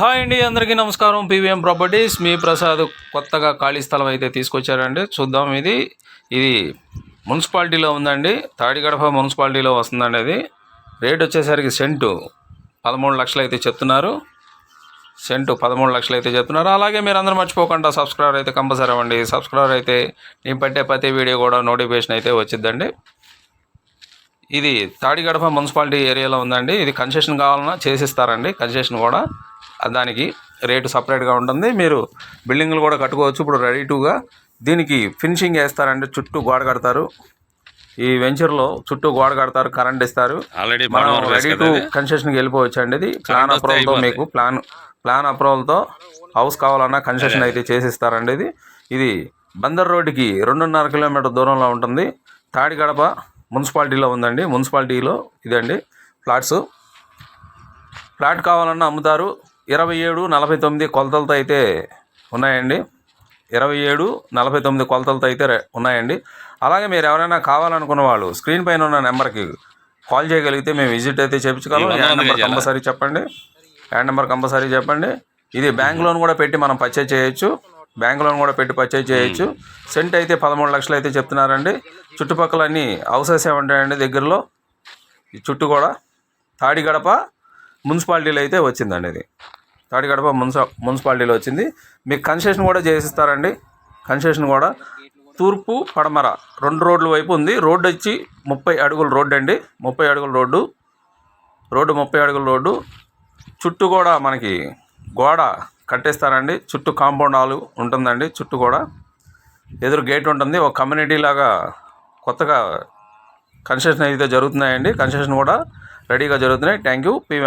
Hi అండి అందరికీ నమస్కారం. పీవీఎం ప్రాపర్టీస్ మీ ప్రసాద్ కొత్తగా ఖాళీ స్థలం అయితే తీసుకొచ్చారండి. చూద్దాం ఇది ఇది మున్సిపాలిటీలో ఉందండి. తాడిగడప మున్సిపాలిటీలో వస్తుందండి అది. రేట్ వచ్చేసరికి సెంటు పదమూడు లక్షలు అయితే చెప్తున్నారు. సెంటు పదమూడు లక్షలు అయితే చెప్తున్నారు. అలాగే మీరు అందరూ మర్చిపోకుండా సబ్స్క్రైబర్ అయితే కంపల్సరీ అవ్వండి. సబ్స్క్రైబర్ అయితే నేను పెట్టే ప్రతి వీడియో కూడా నోటిఫికేషన్ అయితే వచ్చిందండి ఇది తాడిగడప మున్సిపాలిటీ ఏరియాలో ఉందండి. ఇది కన్సెషన్ కావాలన్నా చేసిస్తారండి కన్సెషన్ కూడా. దానికి రేటు సపరేట్గా ఉంటుంది. మీరు బిల్డింగ్లు కూడా కట్టుకోవచ్చు. ఇప్పుడు రెడీ టుగా దీనికి ఫినిషింగ్ వేస్తారండి చుట్టూ గోడ కడతారు. ఈ వెంచర్లో చుట్టూ గోడ కడతారు కరెంట్ ఇస్తారు. ఆల్రెడీ మనం రెడీ టు కన్స్ట్రక్షన్కి వెళ్ళిపోవచ్చు అండి ఇది. ప్లాన్ అప్రూవల్తో. మీకు ప్లాన్ ప్లాన్ అప్రూవల్తో హౌస్ కావాలన్నా కన్స్ట్రక్షన్ అయితే చేసిస్తారండి ఇది. ఇది బందర్ రోడ్డుకి రెండున్నర కిలోమీటర్ దూరంలో ఉంటుంది. తాడిగడప మున్సిపాలిటీలో ఉందండి. మున్సిపాలిటీలో ఇదండి. ఫ్లాట్స్ ఫ్లాట్ కావాలన్నా అమ్ముతారు. ఇరవై ఏడు నలభై తొమ్మిది కొలతలతో అయితే ఉన్నాయండి. ఇరవై ఏడు నలభై తొమ్మిది కొలతలతో అయితే ఉన్నాయండి. అలాగే మీరు ఎవరైనా కావాలనుకున్న వాళ్ళు స్క్రీన్ పైన ఉన్న నెంబర్కి కాల్ చేయగలిగితే మేము విజిట్ అయితే చేయించగలం ఈ వంద యాడ్ వందలు నెంబర్? కంపల్సరీ చెప్పండి. యాడ్ నెంబర్ కంపల్సరీ చెప్పండి. ఇది బ్యాంక్ లోన్ కూడా పెట్టి మనం పర్చేజ్ చేయొచ్చు. బ్యాంక్ లోన్ కూడా పెట్టి పర్చేజ్ చేయొచ్చు. సెంట్ అయితే పదమూడు లక్షలు అయితే చెప్తున్నారండి. చుట్టుపక్కల అన్ని హౌసెస్ ఏ ఉంటాయండి దగ్గరలో? ఈ చుట్టూ కూడా తాడిగడప మున్సిపాలిటీలో అయితే వచ్చిందండి ఇది. తాడిగడప మున్స మున్సిపాలిటీలో వచ్చింది. మీకు కన్సెషన్ కూడా చేసిస్తారండి. కన్సెషన్ కూడా తూర్పు పడమర రెండు రోడ్ల వైపు ఉంది. రోడ్డు వచ్చి ముప్పై అడుగుల రోడ్డు అండి. ముప్పై అడుగుల రోడ్డు. రోడ్డు ముప్పై అడుగుల రోడ్డు. చుట్టూ కూడా మనకి గోడ కట్టేస్తారండి. చుట్టూ కాంపౌండ్ హాల్ ఉంటుందండి. చుట్టూ కూడా ఎదురు గేట్ ఉంటుంది. ఒక కమ్యూనిటీ లాగా కొత్తగా కన్స్ట్రక్షన్ అయితే జరుగుతున్నాయండి. కన్స్ట్రక్షన్ కూడా రెడీగా జరుగుతున్నాయి. Thank you. పీవీఎం